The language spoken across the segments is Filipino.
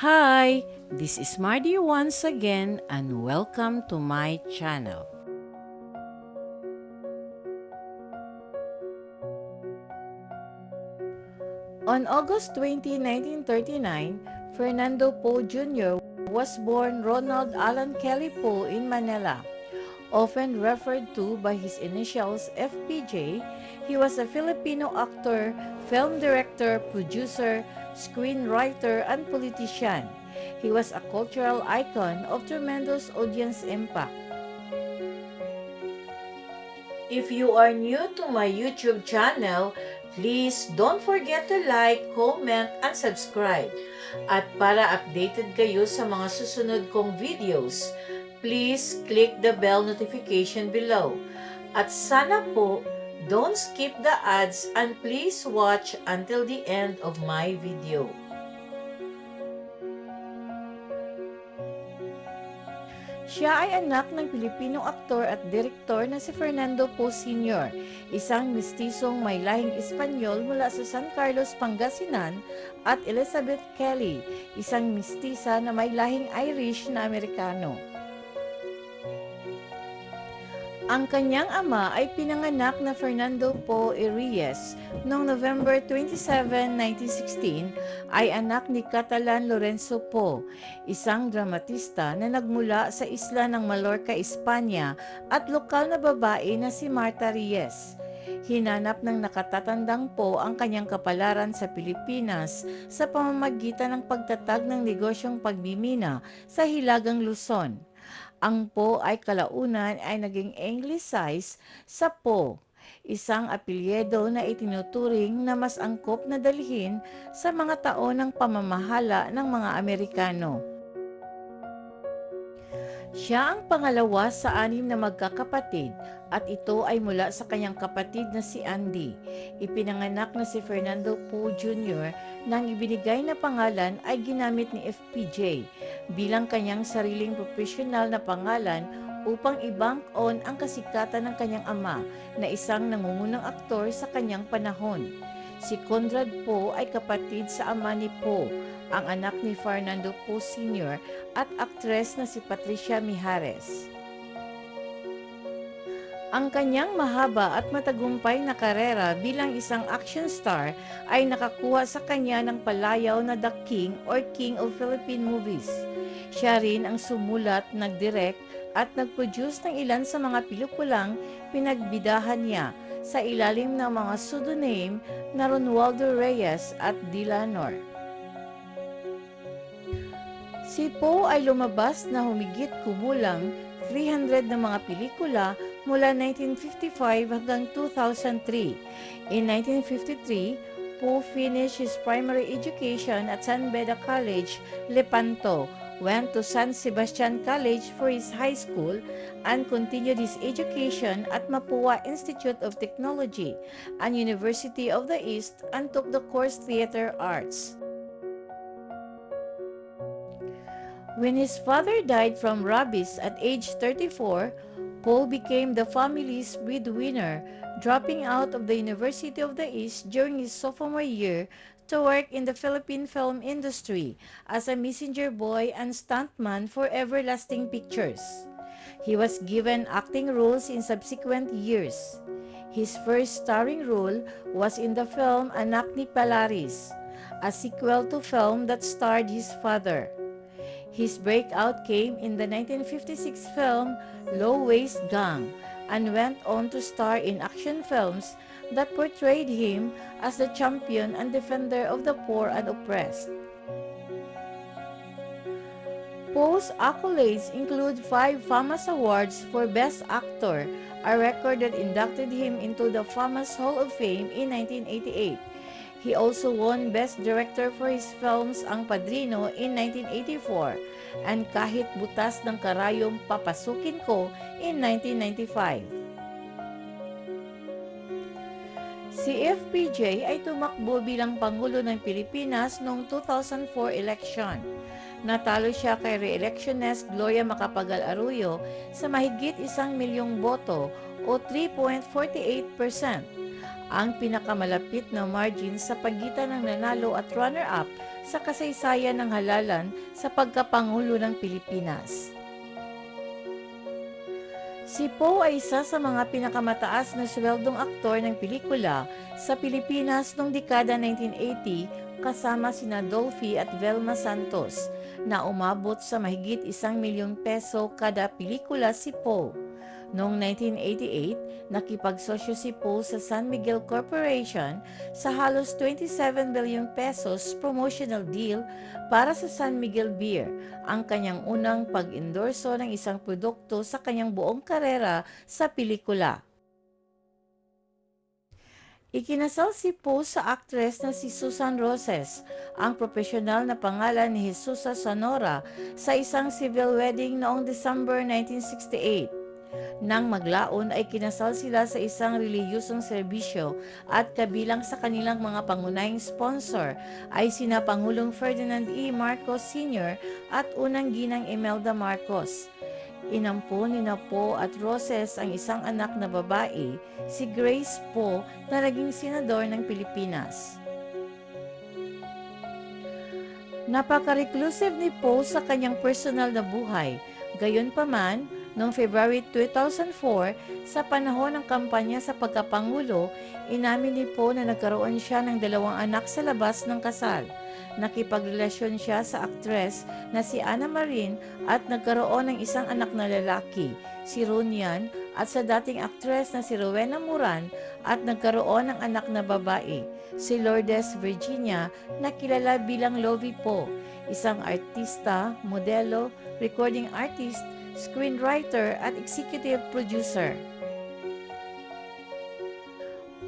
Hi, this is Mardy once again and welcome to my channel. On August 20, 1939, Fernando Poe Jr. was born Ronald Allen Kelly Poe in Manila. Often referred to by his initials FPJ, he was a Filipino actor, film director, producer, screenwriter, and politician. He was a cultural icon of tremendous audience impact. If you are new to my YouTube channel, please don't forget to like, comment, and subscribe. At para updated kayo sa mga susunod kong videos, please click the bell notification below. At sana po, don't skip the ads and please watch until the end of my video. Siya ay anak ng Pilipinong aktor at direktor na si Fernando Poe Sr., isang mistisong may lahing Espanyol mula sa San Carlos, Pangasinan, at Elizabeth Kelly, isang mistisa na may lahing Irish na Amerikano. Ang kanyang ama ay pinanganak na Fernando Poe Arias noong November 27, 1916 ay anak ni Catalan Lorenzo Poe, isang dramatista na nagmula sa isla ng Mallorca, Espanya at lokal na babae na si Marta Reyes. Hinanap ng nakatatandang po ang kanyang kapalaran sa Pilipinas sa pamamagitan ng pagtatag ng negosyong pagmimina sa Hilagang Luzon. Ang Po ay kalaunan ay naging anglicized sa Po, isang apelyedo na itinuturing na mas angkop na dalhin sa mga taon ng pamamahala ng mga Amerikano. Siya ang pangalawa sa anim na magkakapatid at ito ay mula sa kanyang kapatid na si Andy. Ipinanganak na si Fernando Poe Jr. nang ibinigay na pangalan ay ginamit ni FPJ bilang kanyang sariling profesional na pangalan upang i-bank on ang kasikatan ng kanyang ama na isang nangungunang aktor sa kanyang panahon. Si Conrad Poe ay kapatid sa ama ni Poe, ang anak ni Fernando Poe Sr. at aktres na si Patricia Mijares. Ang kanyang mahaba at matagumpay na karera bilang isang action star ay nakakuha sa kanya ng palayaw na The King or King of Philippine Movies. Siya rin ang sumulat, nagdirect at nag-produce ng ilan sa mga pelikulang pinagbidahan niya sa ilalim ng mga pseudonym na Ronaldo Reyes at Dilanor. Si Poe ay lumabas na humigit kumulang 300 na mga pelikula mula 1955 hanggang 2003. In 1953, Poe finished his primary education at San Beda College, Lepanto, went to San Sebastian College for his high school, and continued his education at Mapua Institute of Technology and University of the East and took the course Theater Arts. When his father died from rabies at age 34, Poe became the family's breadwinner, dropping out of the University of the East during his sophomore year to work in the Philippine film industry as a messenger boy and stuntman for Everlasting Pictures. He was given acting roles in subsequent years. His first starring role was in the film Anak ni Palaris, a sequel to film that starred his father. His breakout came in the 1956 film Low Waist Gang and went on to star in action films that portrayed him as the champion and defender of the poor and oppressed. Poe's accolades include five FAMAS Awards for Best Actor, a record that inducted him into the FAMAS Hall of Fame in 1988. He also won Best Director for his films Ang Padrino in 1984 and Kahit Butas ng Karayom Papasukin Ko in 1995. Si FPJ ay tumakbo bilang Pangulo ng Pilipinas noong 2004 election. Natalo siya kay re-electionist Gloria Macapagal Arroyo sa mahigit isang milyong boto o 3.48%. Ang pinakamalapit na margin sa pagitan ng nanalo at runner-up sa kasaysayan ng halalan sa pagkapangulo ng Pilipinas. Si Poe ay isa sa mga pinakamataas na sweldong aktor ng pelikula sa Pilipinas noong dekada 1980 kasama sina Dolphy at Velma Santos na umabot sa mahigit isang milyong peso kada pelikula si Poe. Noong 1988, nakipagsosyo si Poe sa San Miguel Corporation sa halos 27 bilyong pesos promotional deal para sa San Miguel Beer, ang kanyang unang pag-endorso ng isang produkto sa kanyang buong karera sa pelikula. Ikinasal si Poe sa aktres na si Susan Roses, ang profesional na pangalan ni Jesusa Sonora sa isang civil wedding noong December 1968. Nang maglaon ay kinasal sila sa isang reliyosong serbisyo at kabilang sa kanilang mga pangunahing sponsor ay sina Pangulong Ferdinand E. Marcos Sr. at unang ginang Imelda Marcos. Inampo ni na Po at Roses ang isang anak na babae, si Grace Po na naging senador ng Pilipinas. Napaka-reclusive ni Poe sa kanyang personal na buhay. Gayunpaman, noong February 2004, sa panahon ng kampanya sa pagkapangulo, inamin ni Poe na nagkaroon siya ng dalawang anak sa labas ng kasal. Nakipagrelasyon siya sa aktres na si Ana Marin at nagkaroon ng isang anak na lalaki, si Runyan, at sa dating aktres na si Rowena Moran at nagkaroon ng anak na babae, si Lourdes Virginia na kilala bilang Lovie Po, isang artista, modelo, recording artist, screenwriter at executive producer.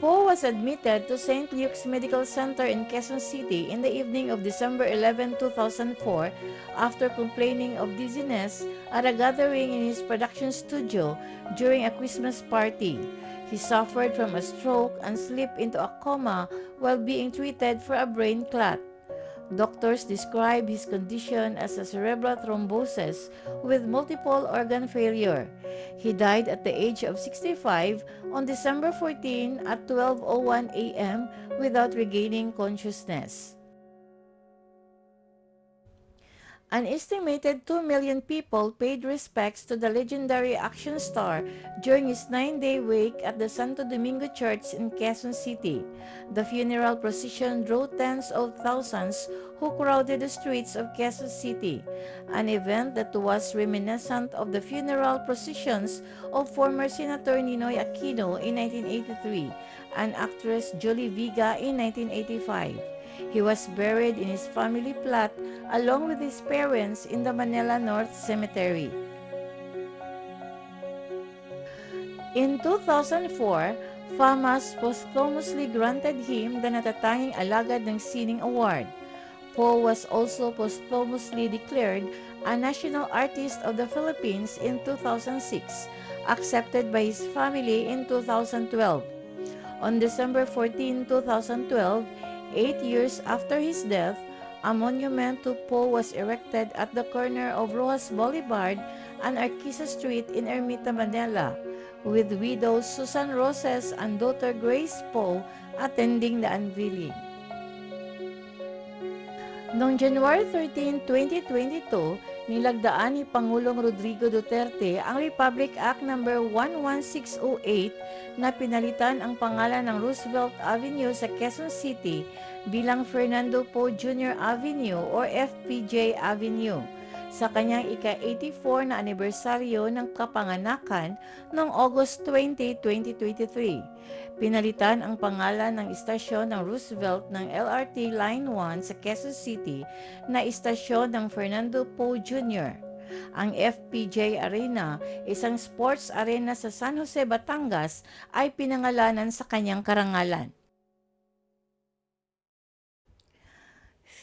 Poe was admitted to St. Luke's Medical Center in Quezon City in the evening of December 11, 2004 after complaining of dizziness at a gathering in his production studio during a Christmas party. He suffered from a stroke and slipped into a coma while being treated for a brain clot. Doctors describe his condition as a cerebral thrombosis with multiple organ failure. He died at the age of 65 on December 14 at 12:01 a.m. without regaining consciousness. An estimated 2 million people paid respects to the legendary action star during his nine-day wake at the Santo Domingo Church in Quezon City. The funeral procession drew tens of thousands who crowded the streets of Quezon City, an event that was reminiscent of the funeral processions of former Senator Ninoy Aquino in 1983 and actress Jolie Viga in 1985. He was buried in his family plot along with his parents in the Manila North Cemetery. In 2004, FAMAS posthumously granted him the natatanging alagad ng Sining Award. Poe was also posthumously declared a National Artist of the Philippines in 2006, accepted by his family in 2012. On December 14, 2012, Eight years after his death, a monument to Poe was erected at the corner of Rojas Boulevard and Arquisa Street in Ermita, Manila, with widow Susan Roses and daughter Grace Poe attending the unveiling. Noong January 13, 2022, nilagdaan ni Pangulong Rodrigo Duterte ang Republic Act No. 11608 na pinalitan ang pangalan ng Roosevelt Avenue sa Quezon City bilang Fernando Poe Jr. Avenue or FPJ Avenue sa kanyang ika-84 na anibersaryo ng kapanganakan noong August 20, 2023. Pinalitan ang pangalan ng istasyon ng Roosevelt ng LRT Line 1 sa Quezon City na istasyon ng Fernando Poe Jr. Ang FPJ Arena, isang sports arena sa San Jose, Batangas, ay pinangalanan sa kanyang karangalan.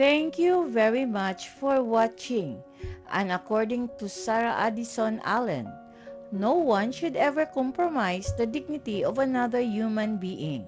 Thank you very much for watching. And according to Sarah Addison Allen, no one should ever compromise the dignity of another human being.